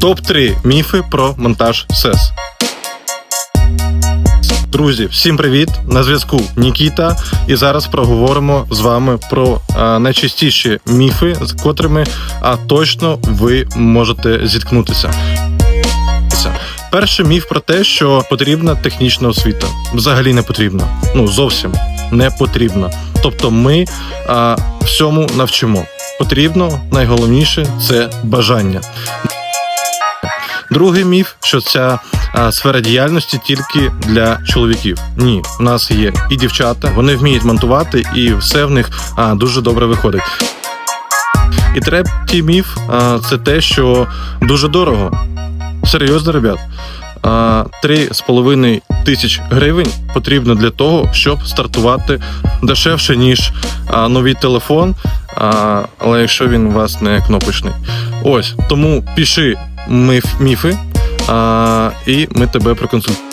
Топ 3 міфи про монтаж СЕС. Друзі, всім привіт! На зв'язку Нікіта. І зараз проговоримо з вами про а, найчастіші міфи, з котрими а, точно ви можете зіткнутися. Перший міф про те, що потрібна технічна освіта. Взагалі не потрібна. Ну зовсім не потрібна. Тобто, ми а, всьому навчимо. Потрібно найголовніше це бажання. Другий міф, що ця сфера діяльності тільки для чоловіків. Ні, у нас є і дівчата, вони вміють монтувати, і все в них дуже добре виходить. І третій міф це те, що дуже дорого. Серйозно, ребят. А, Три з половиною тисяч гривень потрібно для того, щоб стартувати дешевше, ніж новий телефон. Але якщо він у вас не кнопочний. Ось тому пиши міф, міфи, а, і ми тебе проконсультуємо.